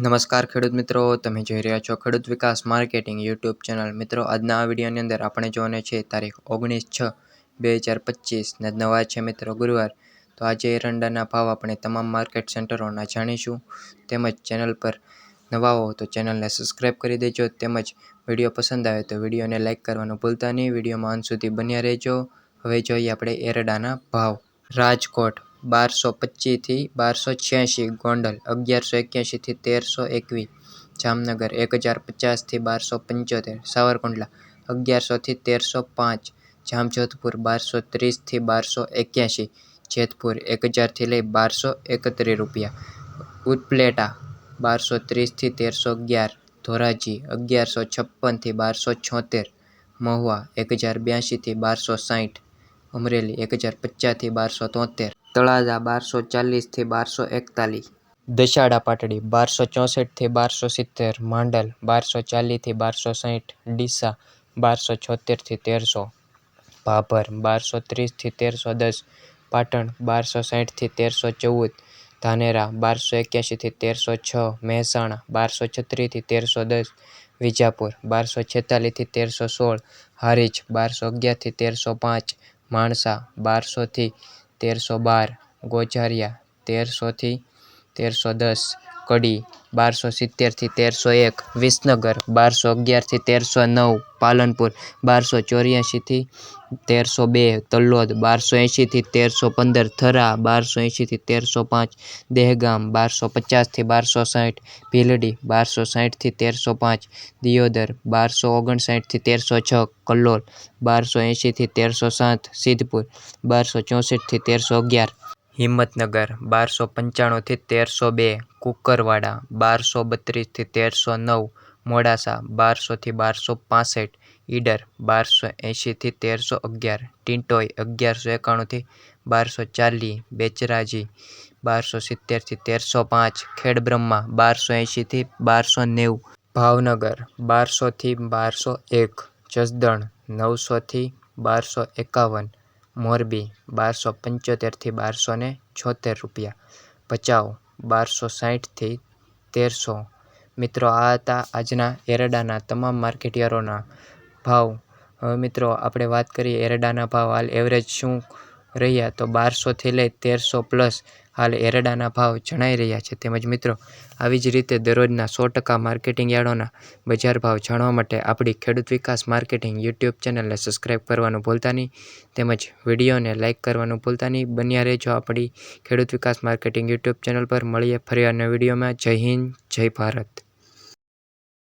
નમસ્કાર ખેડૂત મિત્રો, તમે જોઈ રહ્યા છો ખેડૂત વિકાસ માર્કેટિંગ યુટ્યુબ ચેનલ. મિત્રો, આજના આ વિડીયોની અંદર આપણે જોવાને છે તારીખ ઓગણીસ છ બે હજાર પચીસને નવા છે મિત્રો ગુરુવાર. તો આજે એરંડાના ભાવ આપણે તમામ માર્કેટ સેન્ટરોના જાણીશું. તેમજ ચેનલ પર નવા હો તો ચેનલને સબસ્ક્રાઈબ કરી દેજો. તેમજ વીડિયો પસંદ આવે તો વિડીયોને લાઇક કરવાનું ભૂલતા નહીં. વિડીયોમાં અંત સુધી બન્યા રહેજો. હવે જોઈએ આપણે એરંડાના ભાવ. રાજકોટ બારસો પચીસથી બારસો છ્યાસી, ગોંડલ અગિયારસો એક્યાસીથી તેરસો એકવીસ, જામનગર એક હજાર પચાસથી બારસો પંચોતેર, સાવરકુંડલા અગિયારસોથી તેરસો પાંચ, જામજોધપુર બારસો ત્રીસથી બારસો એક્યાસી, જેતપુર એક હજારથી લઈ બારસો એકત્રીસ રૂપિયા ઉત્પલેટા બારસો ત્રીસથી તેરસો અગિયાર, ધોરાજી અગિયારસો છપ્પનથી બારસો છોતેર, મહુવા એક હજાર બ્યાસીથી બારસો સાઠ, અમરેલી એક હજાર પચાસથી બારસો તોતેર તળાજા બારસો ચાલીસથી બારસો એકતાલીસ. દશાડા પાટડી બારસો ચોસઠથી બારસો સિત્તેર. માંડલ બારસો ચાલીસથી બારસો સાઠ ડીસા બારસો છોતેરથી તેરસો. ભાભર બારસો ત્રીસથી તેરસો દસ. પાટણ બારસો સાઠથી તેરસો ચૌદ. ધાનેરા બારસો એક્યાસીથી તેરસો છ. મહેસાણા બારસો છત્રીસથી તેરસો દસ. વિજાપુર બારસો છેતાલીસથી તેરસો સોળ. હારીજ બારસો અગિયારથી તેરસો પાંચ. માણસા બારસોથી તેરસો બાર ગોઝારિયા તેરસોથી તેરસો દસ કડી બારસો સિત્તેરથી તેરસો એક, વિસનગર બારસો અગિયારથી તેરસો નવ, પાલનપુર બારસો ચોર્યાસીથી તેરસો બે, તલોદ બારસો એંશીથી તેરસો પંદર, થરા બારસો એંશીથી તેરસો પાંચ, દહેગામ બારસો પચાસથી બારસો સાઠ, ભીલડી બારસો સાઠથી તેરસો પાંચ, દિયોદર બારસો ઓગણસાઠથી તેરસો છ, કલ્લોલ બારસો એંશીથી તેરસો સાત, સિદ્ધપુર બારસો ચોસઠથી તેરસો અગિયાર. હિંમતનગર, બારસો પંચાણુંથી તેરસો બે. કુકરવાડા, બારસો બત્રીસથી તેરસો નવ. મોડાસા બારસોથી બારસો પાસઠ. ઈડર, બારસો એંશીથી તેરસો અગિયાર. ટીંટોઈ અગિયારસો એકાણુંથી બારસો ચાલીસ. બેચરાજી, બારસો સિત્તેરથી તેરસો પાંચ. ખેડબ્રહ્મા, બારસો એંશીથી બારસો નેવું. ભાવનગર બારસોથી બારસો એક. જસદણ નવસોથી બારસો એકાવન. મોરબી, બારસો પંચોતેરથી બારસો ને છોંતેર રૂપિયા. ભચાઉ, બારસો સાઠથી તેરસો. મિત્રો, આ હતા આજના એરડાના તમામ માર્કેટયાર્ડોના ભાવ. હવે મિત્રો, આપણે વાત કરીએ એરડાના ભાવ. હાલ એવરેજ શું રહ્યા તો બારસોથી લઈ તેરસો પ્લસ હાલ એરડાના ભાવ જણાઈ રહ્યા છે. તેમજ મિત્રો, આવી જ રીતે દરરોજના સો ટકા માર્કેટિંગ યાર્ડોના બજાર ભાવ જાણવા માટે આપણી ખેડૂત વિકાસ માર્કેટિંગ યુટ્યુબ ચેનલને સબસ્ક્રાઈબ કરવાનું ભૂલતા નહીં. તેમજ વિડીયોને લાઇક કરવાનું ભૂલતા નહીં. બન્યા રહેજો આપણી Khedut Vikas marketing YouTube channel પર. મળીએ ફરી અને વિડીયોમાં. જય હિન્દ, જય ભારત.